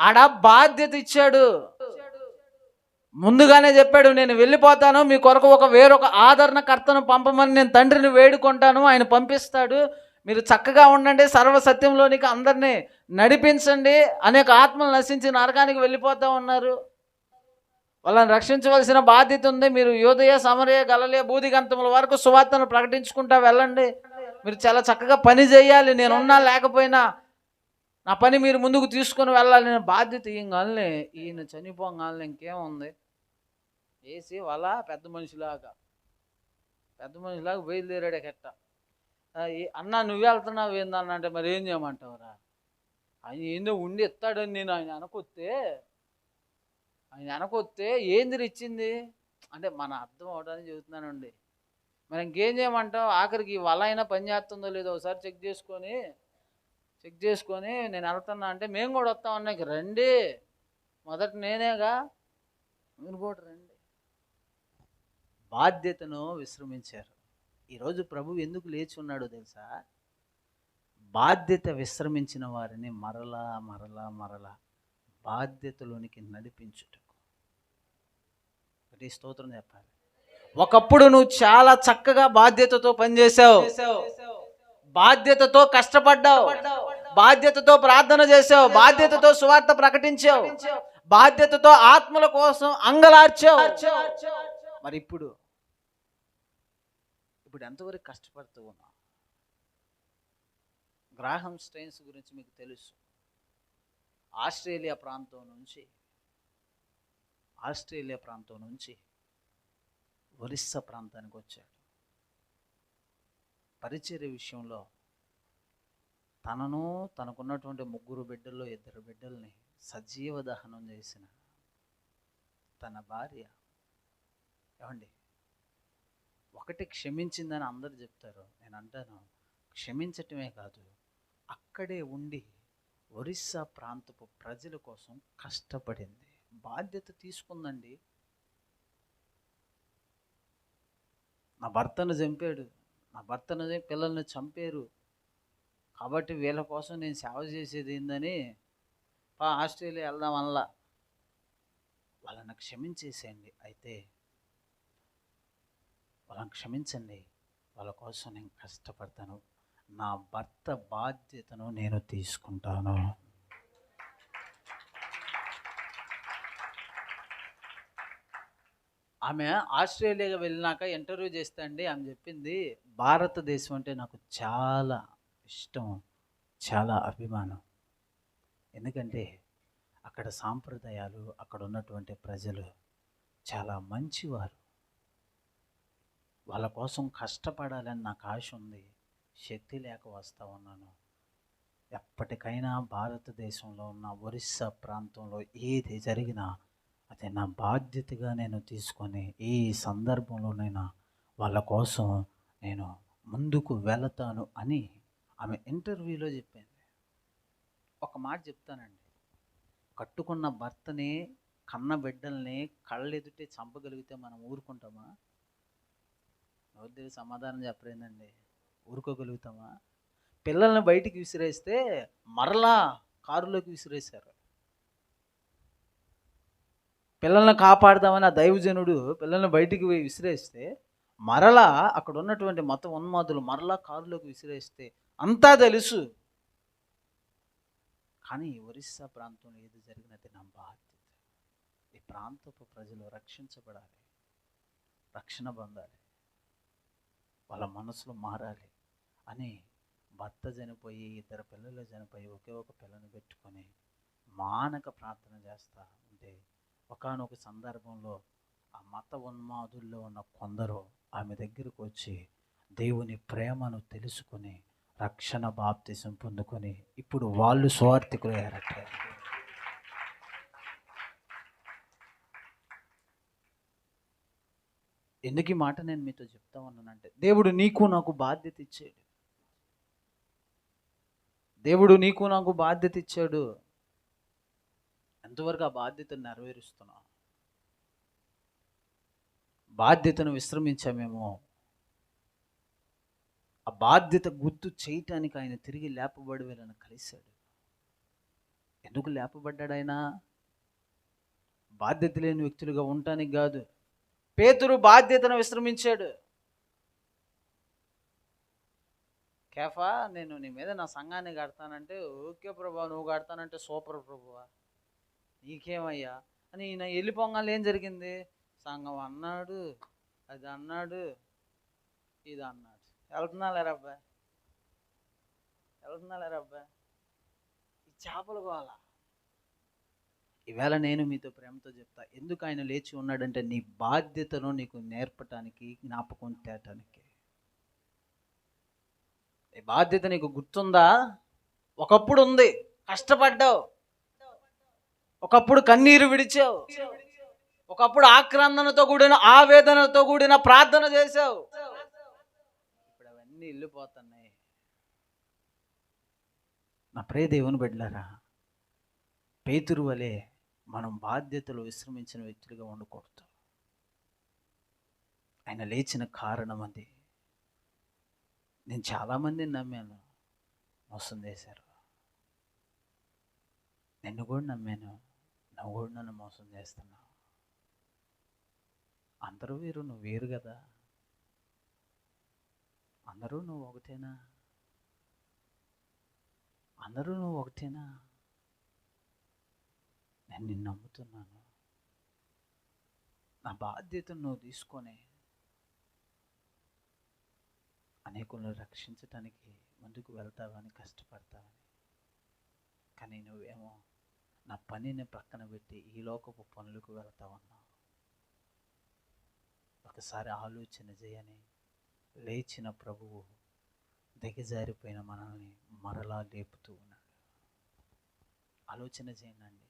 ఆడ బాధ్యత ఇచ్చాడు. ముందుగానే చెప్పాడు నేను వెళ్ళిపోతాను మీ కొరకు ఒక వేరొక ఆదరణకర్తను పంపమని నేను తండ్రిని వేడుకుంటాను ఆయన పంపిస్తాడు. మీరు చక్కగా ఉండండి సర్వసత్యంలోనికి అందరినీ నడిపించండి. అనేక ఆత్మలు నశించి నరకానికి వెళ్ళిపోతా ఉన్నారు. వాళ్ళని రక్షించవలసిన బాధ్యత ఉంది. మీరు యోదయ సమరయ గలలే బూదిగంతముల వరకు సువార్తను ప్రకటించుకుంటా వెళ్ళండి. మీరు చాలా చక్కగా పని చేయాలి. నేనున్నా లేకపోయినా నా పని మీరు ముందుకు తీసుకొని వెళ్ళాలి నేను బాధ్యత ఇయ్యంగానే ఈయన చనిపోగానే ఇంకేముంది? వేసి వాళ్ళ పెద్ద మనిషిలాగా. పెద్ద మనిషిలాగా బయలుదేరాడు ఎట్ట అన్న నువ్వు వెళ్తున్నావు ఏందన్న అంటే మరి ఏం చేయమంటావురా? ఆయన ఏందో ఉండి ఎత్తాడని నేను ఆయన అనకొస్తే ఆయన వెనకొస్తే ఏంది ఇచ్చింది? అంటే మన అర్థం అవడానికి చెబుతున్నానండి. మరి ఇంకేం చేయమంటావు? ఆఖరికి వల అయినా పని చేస్తుందో లేదో ఒకసారి చెక్ చేసుకొని చెక్ చేసుకొని నేను వెళ్తున్నా అంటే మేము కూడా వస్తాం ఇక రండి మొదట నేనేగా మీరు కూడా రండి. బాధ్యతను విశ్రమించారు. ఈరోజు ప్రభు ఎందుకు లేచి ఉన్నాడో తెలుసా? బాధ్యత విశ్రమించిన వారిని మరలా మరలా మరలా బాధ్యతలోనికి నడిపించుటకు. ఒకటి స్తోత్రం చెప్పాలి. ఒకప్పుడు నువ్వు చాలా చక్కగా బాధ్యతతో పనిచేసావు బాధ్యతతో కష్టపడ్డావు. బాధ్యతతో ప్రార్థన చేసావు. బాధ్యతతో సువార్త ప్రకటించావు. బాధ్యతతో ఆత్మల కోసం అంగలార్చావు. మరి ఇప్పుడు ఇప్పుడు ఎంతవరకు కష్టపడుతూ ఉన్నావు గ్రాహం స్ట్రెయిన్స్ గురించి మీకు తెలుసు. ఆస్ట్రేలియా ప్రాంతం నుంచి ఆస్ట్రేలియా ప్రాంతం నుంచి ఒరిస్సా ప్రాంతానికి వచ్చాడు. పరిచర్య విషయంలో తనను తనకున్నటువంటి ముగ్గురు బిడ్డల్లో ఇద్దరు బిడ్డల్ని సజీవ దహనం చేసిన తన భార్య ఏమండి? ఒకటి క్షమించిందని అందరు చెప్తారు. నేను అంటాను క్షమించటమే కాదు అక్కడే ఉండి ఒరిస్సా ప్రాంతపు ప్రజల కోసం కష్టపడింది. బాధ్యత తీసుకుందండి. నా భర్తను చంపాడు. నా భర్తను పిల్లల్ని చంపారు. కాబట్టి వీళ్ళ కోసం నేను సేవ చేసేది ఏందని పా ఆస్ట్రేలియా వెళ్దాం వల్ల వాళ్ళని క్షమించేసేయండి. అయితే వాళ్ళని క్షమించండి. వాళ్ళ కోసం నేను కష్టపడతాను. నా భర్త బాధ్యతను నేను తీసుకుంటాను. ఆమె ఆస్ట్రేలియా వెళ్ళినాక ఇంటర్వ్యూ చేస్తా అండి. ఆమె చెప్పింది భారతదేశం అంటే నాకు చాలా ఇష్టం చాలా అభిమానం. ఎందుకంటే అక్కడ సాంప్రదాయాలు అక్కడ ఉన్నటువంటి ప్రజలు చాలా మంచివారు. వాళ్ళ కోసం కష్టపడాలని నాకు ఆశ ఉంది. శక్తి లేక వస్తూ ఉన్నాను. ఎప్పటికైనా భారతదేశంలో ఉన్న ఒరిస్సా ప్రాంతంలో ఏది జరిగినా అది నా బాధ్యతగా నేను తీసుకొని ఈ సందర్భంలోనైనా వాళ్ళ కోసం నేను ముందుకు వెళతాను అని ఆమె ఇంటర్వ్యూలో చెప్పింది. ఒక మాట చెప్తానండి. కట్టుకున్న భర్తని కన్న బిడ్డల్ని కళ్ళెదుటే చంపగలిగితే మనం ఊరుకుంటామా? వద్దు సమాధానం చెప్పలేదండి. ఊరుకోగలుగుతామా? పిల్లల్ని బయటికి విసిరేస్తే మరలా కారులోకి విసిరేశారు. పిల్లల్ని కాపాడదామని ఆ దైవజనుడు పిల్లల్ని బయటికి పోయి విసిరేస్తే మరలా అక్కడ ఉన్నటువంటి మత ఉన్మాదులు మరలా కారులోకి విసిరేస్తే అంతా తెలుసు. కానీ ఒరిస్సా ప్రాంతంలో ఏది జరిగినది నా బాధ్యత. ఈ ప్రాంతపు ప్రజలు రక్షించబడాలి. రక్షణ పొందాలి. వాళ్ళ మనసులు మారాలి అని భర్త చనిపోయి ఇద్దరు పిల్లలు చనిపోయి ఒకే ఒక పిల్లని పెట్టుకొని మానక ప్రార్థన చేస్తా ఉంటే ఒకానొక సందర్భంలో ఆ మత ఉన్మాదుల్లో ఉన్న కొందరు ఆమె దగ్గరకు వచ్చి దేవుని ప్రేమను తెలుసుకొని రక్షణ బాప్తిసం పొందుకొని ఇప్పుడు వాళ్ళు స్వార్థికులు అయ్యారట. ఎందుకు ఈ మాట నేను మీతో చెప్తా ఉన్నానంటే దేవుడు నీకు నాకు బాధ్యత ఇచ్చాడు. దేవుడు నీకు నాకు బాధ్యత ఇచ్చాడు. ఎంతవరకు ఆ బాధ్యతను నెరవేరుస్తున్నావు? బాధ్యతను విశ్రమించామేమో. ఆ బాధ్యత గుర్తు చేయటానికి ఆయన తిరిగి లేపబడి వీళ్ళని కలిశాడు. ఎందుకు లేపబడ్డాడు ఆయన బాధ్యత లేని వ్యక్తులుగా ఉండటానికి కాదు. పేతురు బాధ్యతను విశ్రమించాడు. కేఫా నేను నీ మీద నా సంఘాన్ని కడతానంటే ఓకే ప్రభా నువ్వు కడతానంటే సూపర్ ప్రభువా నీకేమయ్యా? అని ఈయన వెళ్ళిపోగానే ఏం జరిగింది? సంఘం అన్నాడు అది అన్నాడు ఇది అన్నాడు. వెళ్తున్నా లేరా వెళ్తున్నా లేరా అబ్బా? ఈ చేపలు కోవాలా ఈవేళ నేను మీతో ప్రేమతో చెప్తా ఎందుకు ఆయన లేచి ఉన్నాడంటే నీ బాధ్యతను నీకు నేర్పటానికి జ్ఞాపకం తేటానికి. నీ బాధ్యత నీకు గుర్తుందా? ఒకప్పుడు ఉంది కష్టపడ్డావు. ఒకప్పుడు కన్నీరు విడిచావు. ఒకప్పుడు ఆక్రందనతో కూడిన ఆవేదనతో కూడిన ప్రార్థన చేశావు. అన్నీ వెళ్ళిపోతున్నాయి నా ప్రే దేవుని బిడ్డలారా పేతురు వలె మనం బాధ్యతలు విశ్రమించిన వ్యక్తులుగా ఉండకూడదు. ఆయన లేచిన కారణం అది. నేను చాలామందిని నమ్మాను మోసం చేశారు. నిన్ను కూడా నమ్మాను నువ్వు కూడా నన్ను మోసం చేస్తున్నావు. అందరూ వేరు నువ్వు వేరు కదా. అందరూ నువ్వు ఒకటేనా? అందరూ నువ్వు ఒకటేనా? నేను నిన్ను నమ్ముతున్నాను. నా బాధ్యతను నువ్వు తీసుకొని అనేకులను రక్షించటానికి ముందుకు వెళ్తావని కష్టపడతావని. కానీ నువ్వేమో నా పనిని పక్కన పెట్టి ఈ లోకపు పనులకు వెళ్తావన్నావు. ఒకసారి ఆలోచన చేయని లేచిన ప్రభువు దిగజారిపోయిన మనల్ని మరలా లేపుతూ ఉన్నాడు. ఆలోచన చేయండి